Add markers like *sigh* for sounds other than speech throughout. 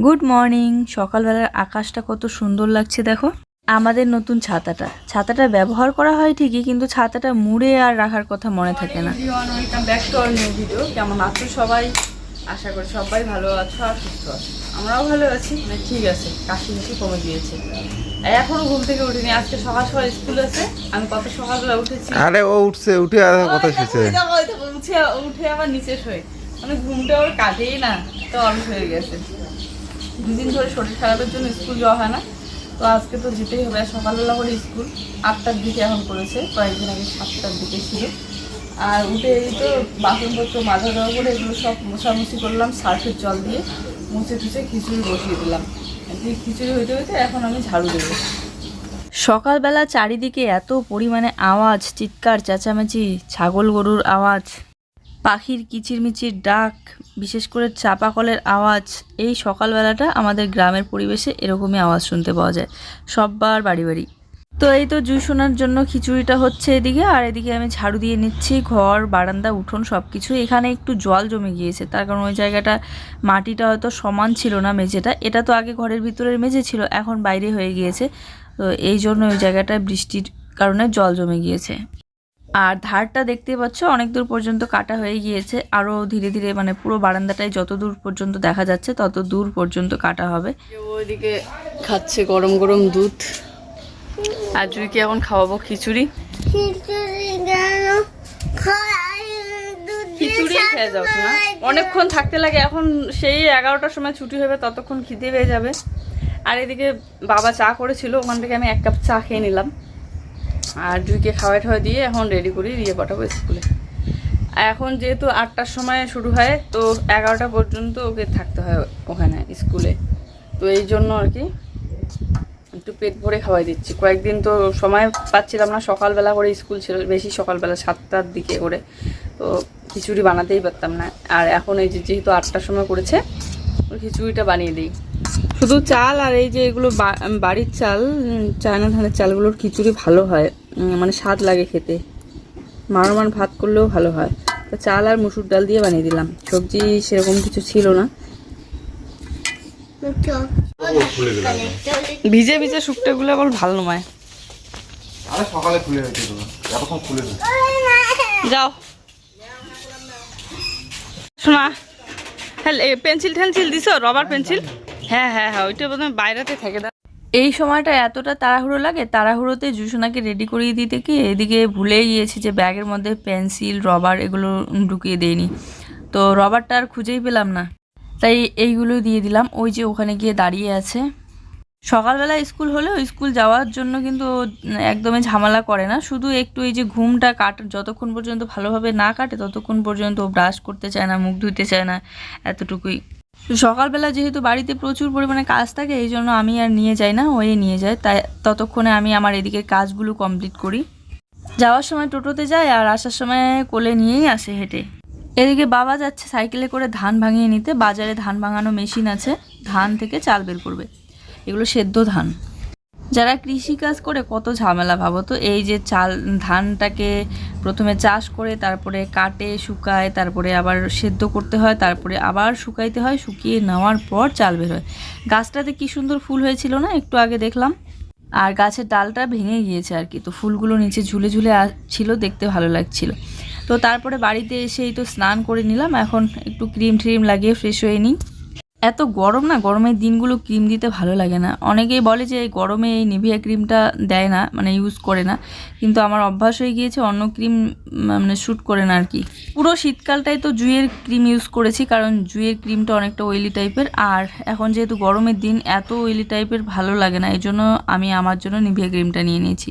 Good morning সকালবেলার আকাশটা কত সুন্দর লাগছে দেখো। আমাদের নতুন ছাতাটা। ছাতাটা ব্যবহার করা হয় ঠিকই কিন্তু ছাতাটা মুড়ে আর রাখার কথা মনে থাকে না। Welcome back to new video কেমন আছো সবাই? আশা করি সবাই ভালো আছো আর সুস্থ আছো। আমরাও ভালো আছি। মানে ঠিক আছে কাশি কাশি কমে গিয়েছে। এখনও ঘুম থেকে উঠিনি। আজকে সকাল সকাল স্কুল আছে। আমি কত সকালবেলা উঠেছি। আরে ও উঠছে উঠে আর কথা দেখো, উঠে উঠে আবার নিচে শোয়। মানে ঘুমটা ওর কাটেই না তো অলস হয়ে গেছে। দুদিন ধরে শরীর খারাপের জন্য স্কুল যাওয়া হয় না। তো আজকে তো যেতেই হবে। সকালবেলা করে স্কুল আটটার দিকে এখন করেছে। কয়েকদিন আগে সাতটার দিকে ছিল। আর উঠে এই তো বাসনপত্র, মাথা দেওয়া করে এগুলো সব মোছামুছি করলাম, সার্ফের জল দিয়ে মুছে টুছে খিচুড়ি বসিয়ে দিলাম। দিয়ে খিচুড়ি হইতে হইতে এখন আমি ঝাড়ু দেবো। সকালবেলা চারিদিকে এত পরিমাণে আওয়াজ, চিৎকার, চেঁচামেচি, ছাগল গরুর আওয়াজ। পাখির কিচিরমিচির ডাক, বিশেষ করে চাপা কলের আওয়াজ, এই সকালবেলাটা আমাদের গ্রামের পরিবেশে এরকমই আওয়াজ শুনতে পাওয়া যায়। সববার বাড়ি বাড়ি। তো এই তো জুই শোনার জন্য খিচুড়িটা হচ্ছে এদিকে, আর এদিকে আমি ঝাড়ু দিয়ে নিচ্ছি, ঘর, বারান্দা, উঠোন সব কিছু এখানে একটু জল জমে গিয়েছে, তার কারণ ওই জায়গাটা মাটিটা হয়তো সমান ছিল না মেঝেটা। এটা তো আগে ঘরের ভিতরের মেঝে ছিল, এখন বাইরে হয়ে গিয়েছে। তো এই জন্য ওই জায়গাটায় বৃষ্টির কারণে জল জমে গিয়েছে। আর ধারটা দেখতে পাচ্ছ অনেক দূর পর্যন্ত কাটা হয়ে গিয়েছে। আরও ধীরে ধীরে মানে পুরো বারান্দাটায় যত দূর পর্যন্ত দেখা যাচ্ছে তত দূর পর্যন্ত কাটা হবে। ওইদিকে খাচ্ছে গরম গরম দুধ। আর জুইকে এখন খাওয়াবো? খিচুড়ি? খিচুড়ি খেয়ে যাও না অনেকক্ষণ থাকতে লাগে এখন সেই এগারোটার সময় ছুটি হবে ততক্ষণ খিদে পেয়ে যাবে। আর এদিকে বাবা চা করেছিল ওখান থেকে আমি এক কাপ চা খেয়ে নিলাম। আর জুইকে খাওয়াই ঠাওয়াই দিয়ে এখন রেডি করি, দিয়ে পাঠাবো স্কুলে। এখন যেহেতু আটটার সময় শুরু হয়, তো এগারোটা পর্যন্ত ওকে থাকতে হয় ওখানে, স্কুলে। তো এই জন্য আর কি একটু পেট ভরে খাওয়াই দিচ্ছি। কয়েকদিন তো সময় পাচ্ছিলাম না, সকালবেলা করে স্কুল ছিল, বেশি সকালবেলা, সাতটার দিকে করে। তো খিচুড়ি বানাতেই পারতাম না। আর এখন এই যেহেতু আটটার সময় করেছে ওই খিচুড়িটা বানিয়ে দিই। শুধু চাল আর এই যে এগুলো বাড়ির চাল চায়না ধানের চালগুলোর খিচুড়ি ভালো হয়। মানে স্বাদ লাগে খেতে। মারমান ভাত করলেও ভালো হয়। তো চাল আর মুসুর ডাল দিয়ে বানিয়ে দিলাম। সবজি সেরকম কিছু ছিল না। ভিজে ভিজে শুকটেগুলো আবার ভালো নয়। সকালে খুলে এতক্ষণ খুলে যাও। শোনা হ্যাঁ পেন্সিল টেন্সিল দিছো? Rubber pencil? হ্যাঁ হ্যাঁ হ্যাঁ ওইটা বোধহয় বাইরেতে থেকে। এই সময়টা এতটা তাড়াহুড়ো লাগে, তাড়াহুড়োতে জুসোনাকে রেডি করিয়ে দিতে কি এদিকে ভুলে গিয়েছি যে ব্যাগের মধ্যে পেন্সিল রবার এগুলো ঢুকিয়ে দেয়নি তো রবারটা আর খুঁজেই পেলাম না। তাই এইগুলো দিয়ে দিলাম। ওই যে ওখানে গিয়ে দাঁড়িয়ে আছে। সকালবেলা স্কুল হলেও স্কুল যাওয়ার জন্য কিন্তু একদমই ঝামেলা করে না। শুধু একটু এই যে ঘুমটা কাট, যতক্ষণ পর্যন্ত ভালোভাবে না কাটে, ততক্ষণ পর্যন্ত ব্রাশ করতে চায় না, মুখ ধুতে চায় না, এতটুকুই। তো সকালবেলা যেহেতু বাড়িতে প্রচুর পরিমাণে কাজ থাকে, এই জন্য আমি আর নিয়ে যাই না, ওই নিয়ে যায়। তাই ততক্ষণে আমি আমার এদিকে কাজগুলো কমপ্লিট করি। যাওয়ার সময় টোটোতে যায় আর আসার সময় কোলে নিয়েই আসে হেঁটে। এদিকে বাবা যাচ্ছে সাইকেলে করে ধান ভাঙিয়ে নিতে। বাজারে ধান ভাঙানো মেশিন আছে, ধান থেকে চাল বের করবে। এগুলো সেদ্ধ ধান। যারা কৃষি কাজ করে কত ঝামেলা ভাবো তো? এই যে চাল, ধানটাকে প্রথমে চাষ করে, তারপরে কাটে, শুকায়, তারপরে আবার সেদ্ধ করতে হয়, তারপরে আবার শুকাইতে হয়, শুকিয়ে নেওয়ার পর চাল বের হয়। গাছটাতে কি সুন্দর ফুল হয়েছিল না? একটু আগে দেখলাম। আর গাছের ডালটা ভেঙে গিয়েছে আর কি। তো ফুলগুলো নিচে ঝুলে ঝুলে ছিল, দেখতে ভালো লাগছিল। তো তারপরে বাড়িতে এসেই তো স্নান করে নিলাম। এখন একটু ক্রিম ট্রিম লাগিয়ে ফ্রেশ হয়ে নিই। এত গরম না, গরমের দিনগুলো ক্রিম দিতে ভালো লাগে না। অনেকেই বলে যে এই গরমে এই নিভিয়া ক্রিমটা দেয় না মানে ইউজ করে না। কিন্তু আমার অভ্যাস হয়ে গিয়েছে অন্য ক্রিম মানে শ্যুট করে না আর কি পুরো শীতকালটাই তো জুয়ের ক্রিম ইউজ করেছি, কারণ জুয়ের ক্রিমটা অনেকটা অয়েলি টাইপের আর এখন যেহেতু গরমের দিন, এত অয়েলি টাইপের ভালো লাগে না এই জন্য আমি আমার জন্য নিভিয়া ক্রিমটা নিয়ে নিয়েছি।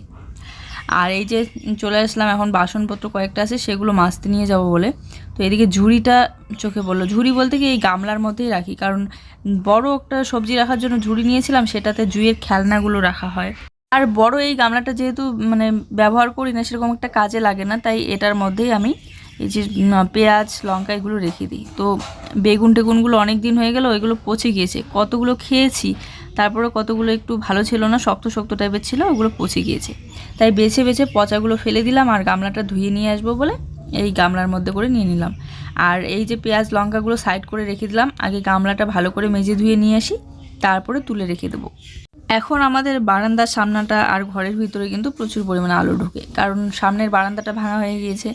আর এই যে চলে আসলাম, এখন বাসনপত্র কয়েকটা আছে, সেগুলো মাজতে নিয়ে যাব বলে। তো এদিকে ঝুড়িটা চোখে পড়ল। ঝুড়ি বলতে কি এই গামলার মধ্যেই রাখি, কারণ বড় একটা সবজি রাখার জন্য ঝুড়ি নিয়েছিলাম, সেটাতে জুইয়ের খেলনাগুলো রাখা হয়। আর বড় এই গামলাটা যেহেতু মানে ব্যবহার করি না, সেরকম একটা কাজে লাগে না, তাই এটার মধ্যেই আমি এই যে পেঁয়াজ, লঙ্কা এগুলো রেখে দিই। তো বেগুন টেগুনগুলো অনেক দিন হয়ে গেল, ওইগুলো পচে গিয়েছে। কতগুলো খেয়েছি তারপরে কতগুলো একটু ভালো ছিল না, শক্ত শক্ত টাইপের ছিল, ওগুলো পচে গিয়েছে। তাই বেছে বেছে পচাগুলো ফেলে দিলাম আর গামলাটা ধুয়ে নিয়ে আসব বলে এই গামলার মধ্যে করে নিয়ে নিলাম। আর এই যে পেঁয়াজ লঙ্কাগুলো সাইড করে রেখে দিলাম, আগে গামলাটা ভালো করে মেজে ধুয়ে নিয়ে আসি, তারপরে তুলে রেখে দেবো। এখন আমাদের বারান্দার সামনাটা আর ঘরের ভিতরে কিন্তু প্রচুর পরিমাণে আলো ঢুকে, কারণ সামনের বারান্দাটা ভাঙা হয়ে গিয়েছে।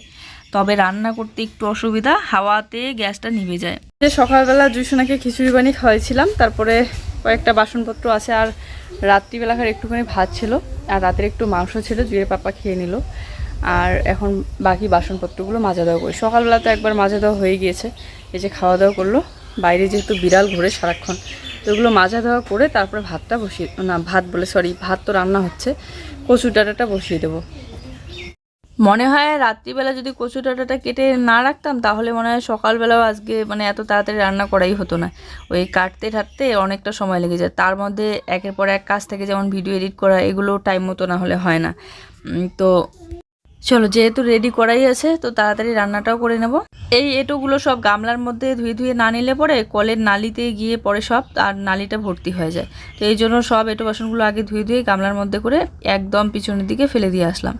তবে রান্না করতে একটু অসুবিধা, হাওয়াতে গ্যাসটা নিভে যায়। সকালবেলা জুসোনাকে খিচুড়ি বানিয়ে খাওয়াইছিলাম, তারপরে কয়েকটা বাসনপত্র আছে আর রাত্রিবেলাকার একটুখানি ভাত ছিল আর রাতের একটু মাংস ছিল জুয়ের পাপা খেয়ে নিল। আর এখন বাকি বাসনপত্রগুলো মাজা দেওয়া করি সকালবেলা তো একবার মাজা দেওয়া হয়ে গিয়েছে, এই যে খাওয়া দাওয়া করল। বাইরে যেহেতু বিড়াল ঘুরে সারাক্ষণ, তো ওগুলো মাজা দেওয়া করে তারপরে ভাতটা বসিয়ে, না, ভাত বলে সরি ভাত তো রান্না হচ্ছে কচু ডাঁটাটা বসিয়ে দেবো। মনে হয় রাত্রিবেলা যদি কচু ডাঁটাটা কেটে না রাখতাম, তাহলে মনে হয় সকালবেলাও আজকে মানে এত তাড়াতাড়ি রান্না করাই হতো না। ওই কাটতে ঠাটতে অনেকটা সময় লেগে যায়। তার মধ্যে একের পর এক কাজ থেকে, যেমন ভিডিও এডিট করা, এগুলো টাইম মতো না হলে হয় না। তো চলো, যেহেতু রেডি করাই আছে, তো তাড়াতাড়ি রান্নাটাও করে নেব। এই এটোগুলো সব গামলার মধ্যে ধুয়ে ধুয়ে না নিলে পরে কলের নালিতে গিয়ে পরে সব আর নালিটা ভর্তি হয়ে যায়। তো এই জন্য সব এটো বাসনগুলো আগে ধুয়ে ধুয়ে গামলার মধ্যে করে একদম পিছনের দিকে ফেলে দিয়ে আসলাম।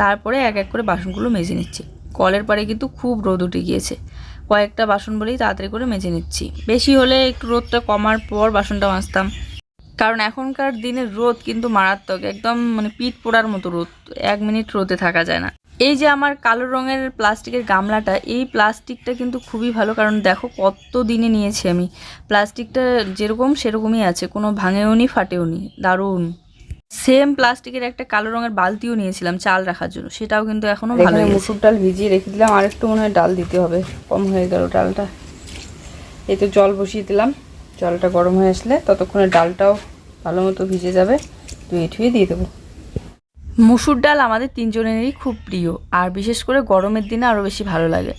তারপরে এক এক করে বাসনগুলো মেজে নিচ্ছি। কলের পাড়ে কিন্তু খুব রোদ উঠে গিয়েছে। কয়েকটা বাসন বলেই তাড়াতাড়ি করে মেজে নিচ্ছি। বেশি হলে একটু রোদটা কমার পর বাসনটা মাজতাম। কারণ এখনকার দিনের রোদ কিন্তু মারাত্মক একদম মানে পিঠ পোড়ার মতো রোদ এক মিনিট রোদে থাকা যায় না। এই যে আমার কালো রঙের প্লাস্টিকের গামলাটা এই প্লাস্টিকটা কিন্তু খুবই ভালো কারণ দেখো কত দিনে নিয়েছি আমি। প্লাস্টিকটা যেরকম সেরকমই আছে কোনো ভাঙেও নি ফাটেও নি দারুণ। সেম প্লাস্টিকের একটা কালো রঙের বালতিও নিয়েছিলাম চাল রাখার জন্য সেটাও কিন্তু এখনও ভালো মুসুর ডাল ভিজিয়ে রেখে দিলাম আর একটু মনে হয় ডাল দিতে হবে কম হয়ে গেল ডালটা। এই তো জল বসিয়ে দিলাম। জলটা গরম হয়ে আসলে ততক্ষণে ডালটাও ভালো মতো ভিজে যাবে। ধুয়ে ঠুয়ে দিয়ে দেবো। মুসুর ডাল আমাদের তিনজনেরই খুব প্রিয়, আর বিশেষ করে গরমের দিনে আরও বেশি ভালো লাগে।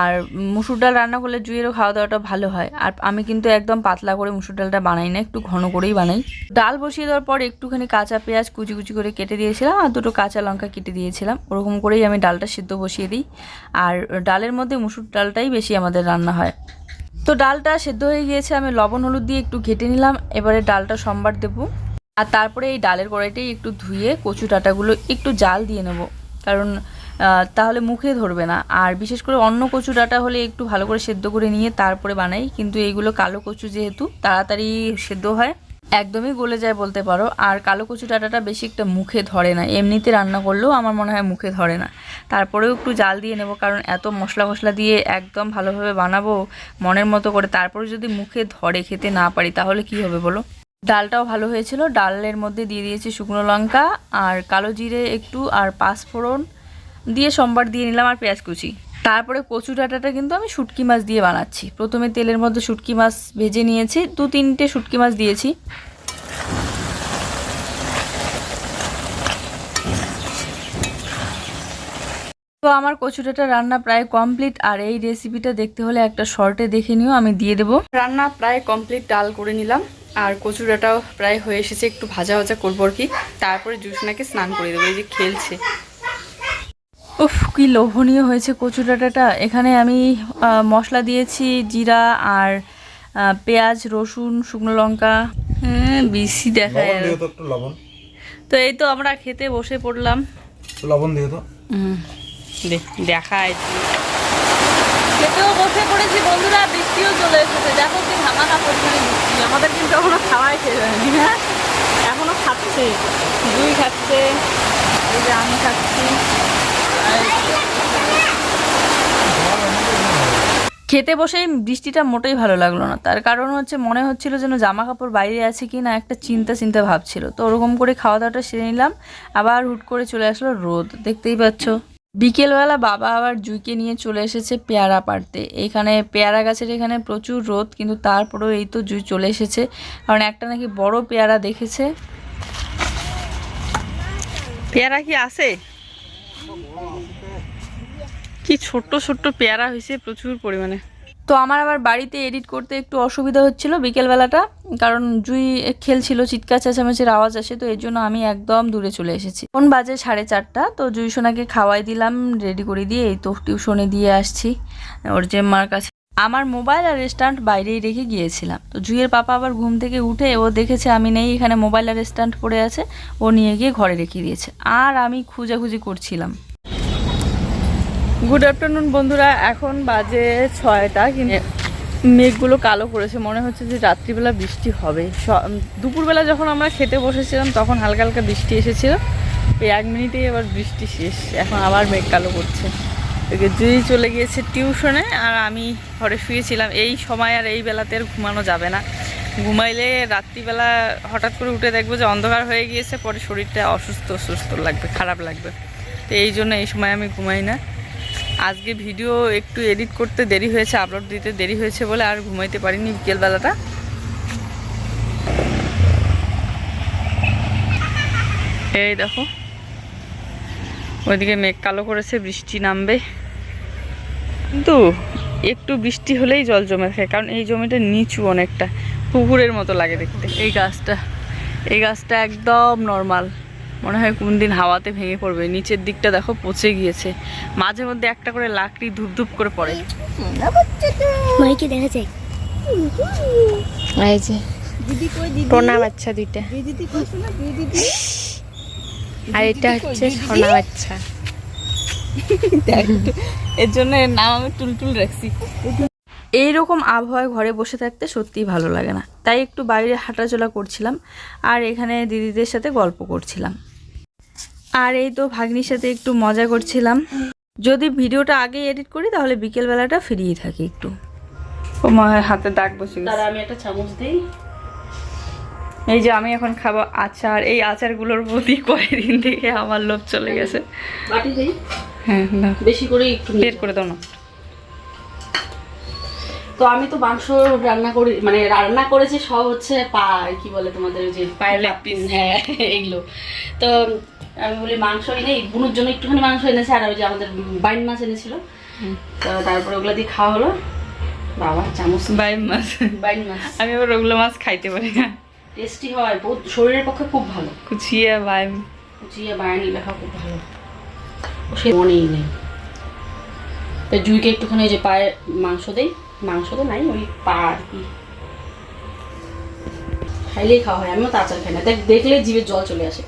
আর মুসুর ডাল রান্না করলে জুয়েরও খাওয়া দাওয়াটা ভালো হয়। আর আমি কিন্তু একদম পাতলা করে মুসুর ডালটা বানাই না, একটু ঘন করেই বানাই। ডাল বসিয়ে দেওয়ার পর একটুখানি কাঁচা পেঁয়াজ কুচি কুচি করে কেটে দিয়েছিলাম, আর দুটো কাঁচা লঙ্কা কেটে দিয়েছিলাম। ওরকম করেই আমি ডালটা সিদ্ধ বসিয়ে দিই। আর ডালের মধ্যে মুসুর ডালটাই বেশি আমাদের রান্না হয়। তো ডালটা সেদ্ধ হয়ে গিয়েছে, আমি লবণ, হলুদ দিয়ে একটু ঘেটে নিলাম। এবারে ডালটা সম্বার দেব। আর তারপরে এই ডালের কড়াইটাই একটু ধুয়ে কচু ডাঁটাগুলো একটু জাল দিয়ে নেব। কারণ তাহলে মুখে ধরবে না। আর বিশেষ করে অন্য কচু ডাঁটা হলে একটু ভালো করে সেদ্ধ করে নিয়ে তারপরে বানাই। কিন্তু এইগুলো কালো কচু যেহেতু, তাড়াতাড়ি সেদ্ধ হয়। একদমই গলে যায় বলতে পারো। আর কালো কচু ডাঁটাটা বেশি একটা মুখে ধরে না। এমনিতে রান্না করলেও আমার মনে হয় মুখে ধরে না। তারপরেও একটু জাল দিয়ে নেব, কারণ এত মশলা মশলা দিয়ে একদম ভালোভাবে বানাবো মনের মতো করে। তারপরে যদি মুখে ধরে খেতে না পারি, তাহলে কি হবে বলো? ডালটাও ভালো হয়েছিল। ডালের মধ্যে দিয়ে দিয়েছি শুকনো লঙ্কা আর কালো জিরে একটু আর পাঁচফোড়ন। দিয়ে সোমবার দিয়ে নিলাম আর পেঁয়াজ কুচি। তারপরে কচু ডাঁটাটা কিন্তু আমি শুটকি মাছ দিয়ে বানাচ্ছি। প্রথমে তেলের মধ্যে শুটকি মাছ ভেজে নিয়েছি, দু তিনটে শুটকি মাছ দিয়েছি। তো আমার কচুটাটা রান্না প্রায় কমপ্লিট, আর এই রেসিপিটা দেখতে হলে একটা শর্টে দেখে নিও, আমি দিয়ে দেবো। রান্না প্রায় কমপ্লিট, ডাল করে নিলাম, আর কচুটাটাও প্রায় হয়ে এসেছে, একটু ভাজা ভাজা করব আর কি। তারপরে জুসনাকে স্নান করে দেবো, এই যে খেলছে। উফ কি লোভনীয় হয়েছে কচু ডাঁটাটা। এখানে আমি মশলা দিয়েছি জিরা আর পেঁয়াজ রসুন শুকনো লঙ্কা। হ্যাঁ বেশি দেখা তো এই তো আমরা খেতে বসে পড়লাম। লবণ দিও তো। দেখায়। খেতেও বসে পড়েছি বন্ধুরা বৃষ্টিও চলে এসেছে। দেখো কি ধামাকা পরিমাণে বৃষ্টি। আমাদের কিন্তু এখনও খাওয়াই শেষ হয়নি হ্যাঁ? এখনও খাচ্ছে। দুই খাচ্ছে এই যে আমি খাচ্ছি। খেতে বসেই বৃষ্টিটা মোটেই ভালো লাগল না। তার কারণ হচ্ছে মনে হচ্ছিল যেন জামা কাপড় বাইরে আছে কি না একটা চিন্তা চিন্তা ভাবছিল তো ওরকম করে খাওয়া দাওয়াটা সেরে নিলাম। আবার হুট করে চলে আসলো রোদ। দেখতেই পাচ্ছ। বিকেলবেলা বাবা আবার জুইকে নিয়ে চলে এসেছে পেয়ারা পাড়তে। এখানে পেয়ারা গাছের এখানে প্রচুর রোদ, কিন্তু তারপরেও এই তো জুই চলে এসেছে। কারণ একটা নাকি বড় পেয়ারা দেখেছে। পেয়ারা কি আছে? কি ছোট্ট ছোট্ট পেয়ারা হয়েছে প্রচুর পরিমাণে। তো আমার আবার বাড়িতে এডিট করতে একটু অসুবিধা হচ্ছিল বিকেলবেলাটা, কারণ জুই খেলছিল, চিৎকার চেঁচামেচির আওয়াজ আসে, তো এর জন্য আমি একদম দূরে চলে এসেছি। কোন বাজে সাড়ে চারটা, তো জুই সোনাকে খাওয়াই দিলাম রেডি করে দিয়ে এই তো টিউশনে দিয়ে আসছি। ওর যে মার কাছে আমার মোবাইল আর স্ট্যান্ড বাইরেই রেখে গিয়েছিলাম। তো জুইয়ের পাপা আবার ঘুম থেকে উঠে ও দেখেছে আমি নেই এখানে মোবাইল আর স্ট্যান্ড পড়ে আছে ও নিয়ে গিয়ে ঘরে রেখে দিয়েছে। আর আমি খুঁজাখুঁজি করছিলাম। গুড আফটারনুন বন্ধুরা এখন বাজে ছয়টা কিন্তু মেঘগুলো কালো করেছে মনে হচ্ছে যে রাত্রিবেলা বৃষ্টি হবে। দুপুরবেলা যখন আমরা খেতে বসেছিলাম তখন হালকা হালকা বৃষ্টি এসেছিল। এক মিনিটেই এবার বৃষ্টি শেষ এখন আবার মেঘ কালো করছে। জুই চলে গিয়েছে টিউশনে আর আমি ঘরে শুয়েছিলাম। এই সময় আর এই বেলাতে আর ঘুমানো যাবে না। ঘুমাইলে রাত্রিবেলা হঠাৎ করে উঠে দেখব যে অন্ধকার হয়ে গিয়েছে, পরে শরীরটা অসুস্থ অসুস্থ লাগবে, খারাপ লাগবে। তো এই জন্য এই সময় আমি ঘুমাই না। আজকে ভিডিও একটু এডিট করতে দেরি হয়েছে, আপলোড দিতে দেরি হয়েছে বলে আর ঘুমাইতে পারিনি বিকেলবেলাটা। এই দেখো, ওইদিকে মেঘ কালো করেছে, বৃষ্টি নামবে। কিন্তু একটু বৃষ্টি হলেই জল জমে থাকে কারণ এই জমিটা নিচু অনেকটা পুকুরের মতো লাগে দেখতে। এই গাছটা এই গাছটা একদম নর্মাল মনে হয় কোন দিন হাওয়াতে ভেঙে পড়বে। নিচের দিকটা দেখো পচে গিয়েছে। মাঝে মধ্যে একটা করে লাকড়ি ধূপ ধূপ করে পড়ে। মাইকে দেখা যায়? এই যে টোনা বাচ্চা দুইটা। আর এটা হচ্ছে সোনা বাচ্চা। এর জন্য এর নাম আমি টুলটুল রাখছি। এইরকম আবহাওয়ায় ঘরে বসে থাকতে সত্যিই ভালো লাগে না। তাই একটু বাইরে হাঁটাচলা করছিলাম আর এখানে দিদিদের সাথে গল্প করছিলাম। আর এই তো ভাগ্নির সাথে একটু মজা করছিলাম। যদি ভিডিওটা আগে এডিট করি তাহলে বিকেলবেলাটা ফিরিয়ে থাকি একটু। ও হাতে দাগ বসে গেছে। আমি একটা চামচ দিই। এই যে আমি এখন খাব আচার। এই আচারগুলোর প্রতি কয়েকদিন থেকে আমার লোভ চলে গেছে। হ্যাঁ বেশি করে একটু। বের করে দাও না। তো আমি তো মাংস রান্না করি মানে রান্না করেছি সব হচ্ছে পা কি বলে তোমাদের ওই যে পায়ের Leg piece. হ্যাঁ এইগুলো। তো আমি বলি মাংস এনে বুনুর জন্য একটুখানি মাংস এনেছে আর ওই যে আমাদের বাইন মাছ এনেছিল। তো তারপরে ওগুলো দিয়ে খাওয়া হলো। বাবা চামচ। বাই মাছ। বাইন মাছ। আমি আবার ওগুলো মাছ খাইতে পারি না। টেস্টি হয় বহুত শরীরের পক্ষে খুব ভালো। কুচিয়ে বাই কুচিয়ে বায়ানি লেখা খুব ভালো। সে মনেই নেই। তো জুইকে একটুখানি ওই যে পায়ে মাংস দেই। মাংস তো নাই ওই পা আর কি। খাইলেই খাওয়া হয় আমিও তো আচার খাই না। দেখ দেখলে জিভে জল চলে আসে।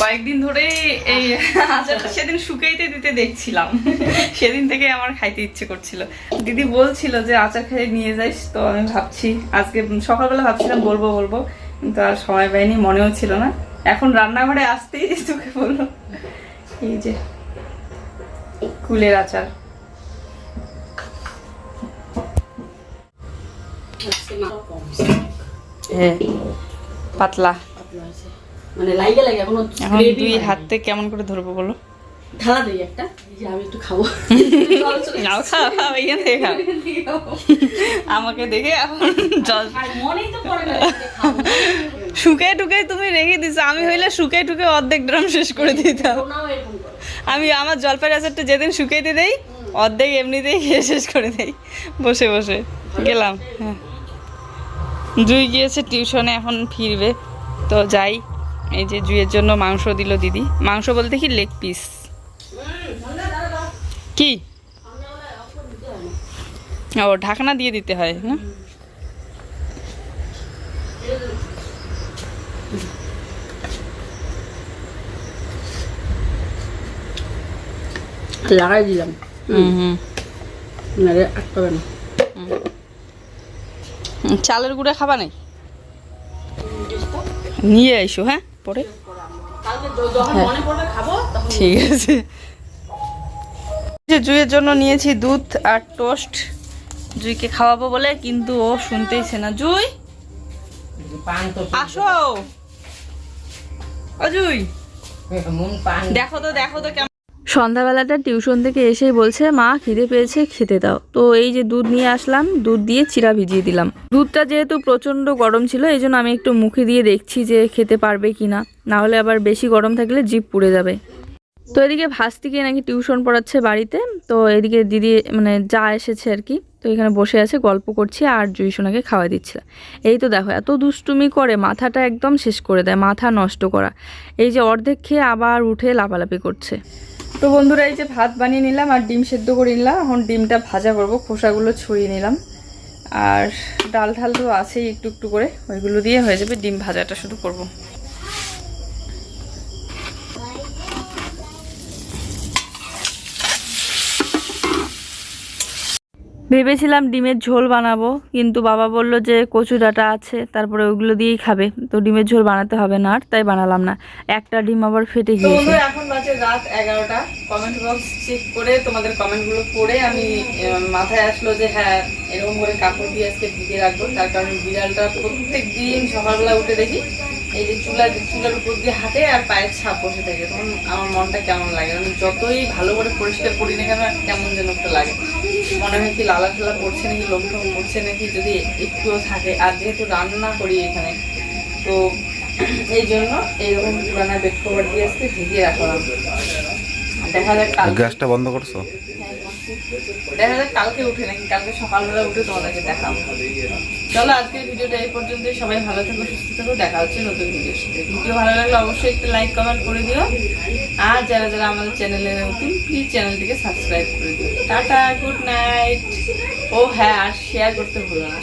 কয়েকদিন ধরে এই আচারটা সেদিন শুকাইতে দিতে দেখছিলাম। সেদিন থেকে আমার খাইতে ইচ্ছে করছিল। দিদি বলছিল যে আচার খেয়ে নিয়ে যাইস তো আমি ভাবছি আজকে সকালবেলা ভাবছিলাম বলব বলব। কিন্তু আর সময় পাইনি মনেও ছিল না। এখন রান্নাঘরে আসতেই তোকে বলল এই যে কুলের আচার। হ্যাঁ। পাতলা। মানে লাইগে লাগে এখনও এখন দুই হাতে কেমন করে ধরবো বলো? ঢালা দিই একটা। যে আমি একটু খাব। নাও *laughs* খাও খাও এখান থেকে খাও। *laughs* আমাকে দেখে এখন জল মনেই তো পড়ে না যে খাব। শুকে টুকে তুমি রেখে দিছো। আমি হইলে শুকে টুকে অর্ধেক ড্রাম শেষ করে দিতাম। আমি আমার জলপাই আচারটা যেদিন শুকাইতে দেই, অর্ধেক এমনিতেই খেয়ে শেষ করে দেই। বসে বসে। গেলাম হ্যাঁ। জুই গিয়েছে টিউশনে, এখন ফিরবে। তো যাই, এই যে জুইয়ের জন্য মাংস দিল দিদি। মাংস বলতে কি? লেগ পিস কি? ও, ঢাকনা দিয়ে দিতে হয়, না? লাগাই দিলাম আটকাবে না। চালের গুঁড়া খাবা নাই নিয়ে আইসো হ্যাঁ? পরে। কালকে য- যখন মনে পড়বে খাব তখন ঠিক আছে। যে জুইয়ের জন্য নিয়েছি দুধ আর টোস্ট জুইকে খাওয়াবো বলে কিন্তু ও শুনতেইছে না। জুই? আসো। ও জুই। দেখো তো দেখো তো কেমন সন্ধ্যাবেলাটা টিউশন থেকে এসেই বলছে, মা, খিদে পেয়েছে, খেতে দাও। তো এই যে দুধ নিয়ে আসলাম, দুধ দিয়ে চিরা ভিজিয়ে দিলাম। দুধটা যেহেতু প্রচণ্ড গরম ছিল, এই জন্য আমি একটু মুখে দিয়ে দেখছি যে খেতে পারবে কি না না হলে আবার বেশি গরম থাকলে জিভ পুড়ে যাবে। তো এদিকে ভাস্তিকে নাকি টিউশন পড়াচ্ছে বাড়িতে। তো এদিকে দিদি মানে যা এসেছে আর কি। তো এখানে বসে আছে, গল্প করছি আর জুই সোনাকে খাওয়া দিচ্ছিল এই তো দেখো, এত দুষ্টুমি করে, মাথাটা একদম শেষ করে দেয়, মাথা নষ্ট করা। এই যে অর্ধেক খেয়ে আবার উঠে লাপালাপি করছে। তো বন্ধুরা, এই যে ভাত বানিয়ে নিলাম আর ডিম সেদ্ধ করে নিলাম। এখন ডিমটা ভাজা করব, খোসাগুলো ছড়িয়ে নিলাম। আর ডাল ঢাল তো আছেই একটু একটু করে, ওইগুলো দিয়ে হয়ে যাবে ডিম ভাজাটা শুধু করব। ভেবেছিলাম ডিমের ঝোল বানাবো কিন্তু বাবা বলল যে কচু ডাটা আছে তারপরে ওগুলো দিয়েই খাবে। তো ডিমের ঝোল বানাতে হবে না আর তাই বানালাম না। একটা ডিম আবার ফেটে গিয়েছে। এখন বাজে রাত এগারোটা। কমেন্ট বক্স চেক করে তোমাদের কমেন্টগুলো পড়ে আমি মাথায় আসলো যে হ্যাঁ এরকম করে কাপড় দিয়ে আজকে ভিজে রাখব। তার কারণে বিড়ালটা প্রত্যেক দিন সকালবেলা উঠে দেখি এই যে চুলা চুলার উপর দিয়ে হাঁটে আর পায়ের ছাপ বসে থাকে। তখন আমার মনটা কেমন লাগে? আমি যতই ভালো করে পরিষ্কার করি না কেন কেমন যেন একটা লাগে। মনে হয় কি লালা ঠালা করছে নাকি লোক করছে নাকি, যদি একটুও থাকে। আর যেহেতু রান্না করি এখানে, তো এই জন্য এইরকম পুরানা বেড কভার দিয়ে আজকে ঢেকে রাখলাম। দেখা যাক গ্যাসটা বন্ধ করছ? দেখা যাক কালকে উঠে নাকি কালকে সকালবেলা উঠে তোমাদেরকে দেখাবো। চলো, আজকের ভিডিওটা এই পর্যন্ত সবাই ভালো থাকো, সুস্থ থাকো। দেখা হচ্ছে নতুন ভিডিওর সাথে। ভিডিও ভালো লাগলে অবশ্যই একটু লাইক, কমেন্ট করে দিও। আর যারা যারা আমাদের চ্যানেলে নতুন প্লিজ চ্যানেলটিকে সাবস্ক্রাইব করে দিও। Tata, good night. ও হ্যাঁ আর শেয়ার করতে ভুলো না।